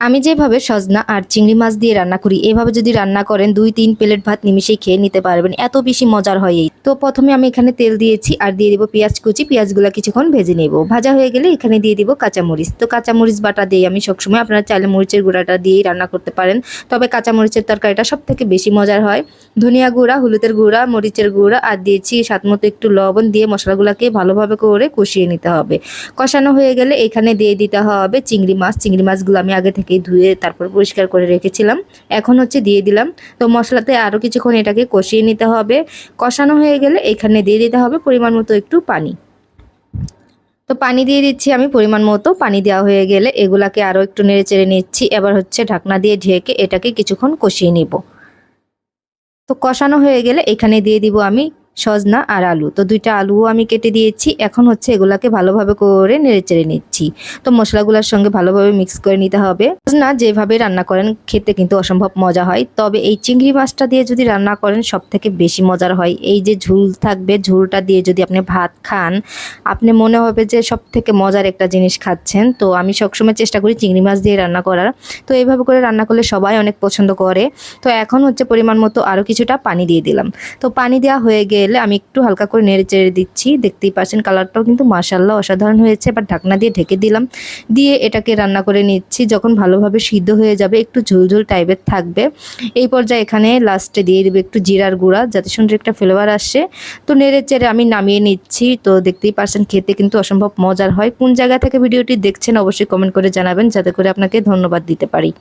আমি যেভাবে সজনা আর চিংড়ি মাছ দিয়ে রান্না করি, এভাবে যদি রান্না করেন, দুই তিন প্লেট ভাত নিমিশেই খেয়ে নিতে পারবেন। এত বেশি মজার হয় এই। তো প্রথমে আমি এখানে তেল দিয়েছি আর দিয়ে দিব পেঁয়াজ কুচি। পেঁয়াজগুলো কিছুক্ষণ ভেজে নেব। ভাজা হয়ে গেলে এখানে দিয়ে দিব কাঁচামরিচ। তো কাঁচামরিচ বাটা দিয়ে আমি সবসময় আপনারা চাইলে মরিচের গুঁড়াটা দিয়েই রান্না করতে পারেন। তবে কাঁচামরিচের তরকারিটা সব থেকে বেশি মজার হয়। ধনিয়া গুঁড়া, হলুদের গুঁড়া, মরিচের গুঁড়া আর দিয়েছি স্বাদ মতো একটু লবণ দিয়ে মশলাগুলোকে ভালোভাবে করে কষিয়ে নিতে হবে। কষানো হয়ে গেলে এখানে দিয়ে দিতে হবে চিংড়ি মাছ। চিংড়ি মাছগুলো আমি আগে থেকেই ধুয়ে তারপর পরিষ্কার করে রেখেছিলাম। এখন হচ্ছে দিয়ে দিলাম। তো মশলাতে আরও কিছুক্ষণ এটাকে কষিয়ে নিতে হবে। কষানো হয়ে গেলে এখানে দিয়ে দিতে হবে পরিমাণ মতো একটু পানি। তো পানি দিয়ে দিচ্ছি আমি পরিমাণ মতো। পানি দেওয়া হয়ে গেলে এগুলাকে আরও একটু নেড়ে চেড়ে নিচ্ছি। এবার হচ্ছে ঢাকনা দিয়ে ঢেকে এটাকে কিছুক্ষণ কষিয়ে নিব। তো কষানো হয়ে গেলে এখানে দিয়ে দিব আমি সজনা আর আলু। তো দুইটা আলুও আমি কেটে দিয়েছি। এখন হচ্ছে এগুলাকে ভালোভাবে করে নেড়ে চেড়ে নিচ্ছি। তো মশলাগুলোর সঙ্গে ভালোভাবে মিক্স করে নিতে হবে। সজনা যেভাবে রান্না করেন, খেতে কিন্তু অসম্ভব মজা হয়। তবে এই চিংড়ি মাছটা দিয়ে যদি রান্না করেন সব থেকে বেশি মজার হয়। এই যে ঝুল থাকবে, ঝুলটা দিয়ে যদি আপনি ভাত খান, আপনি মনে হবে যে সব থেকে মজার একটা জিনিস খাচ্ছেন। তো আমি সবসময় চেষ্টা করি চিংড়ি মাছ দিয়ে রান্না করার। তো এইভাবে করে রান্না করলে সবাই অনেক পছন্দ করে। তো এখন হচ্ছে পরিমাণ মতো আরও কিছুটা পানি দিয়ে দিলাম। তো পানি দেওয়া হয়ে গেলে আমি একটু হালকা করে নেড়ে চেড়ে দিচ্ছি। দেখতেই পাচ্ছেন কালারটাও কিন্তু মাসাল্লাহ অসাধারণ হয়েছে। এবার ঢাকনা দিয়ে ঢেকে দিলাম। দিয়ে এটাকে রান্না করে নিচ্ছি। যখন ভালোভাবে সিদ্ধ হয়ে যাবে, একটু ঝুলঝুল টাইপের থাকবে। এই পর্যায়ে এখানে লাস্টে দিয়ে দেবে একটু জিরার গুঁড়া, যাতে সুন্দর একটা ফ্লেভার আসে। তো নেড়ে চেড়ে আমি নামিয়ে নিচ্ছি। তো দেখতেই পারছেন খেতে কিন্তু অসম্ভব মজার হয়। কোন জায়গা থেকে ভিডিওটি দেখছেন অবশ্যই কমেন্ট করে জানাবেন, যাতে করে আপনাকে ধন্যবাদ দিতে পারি।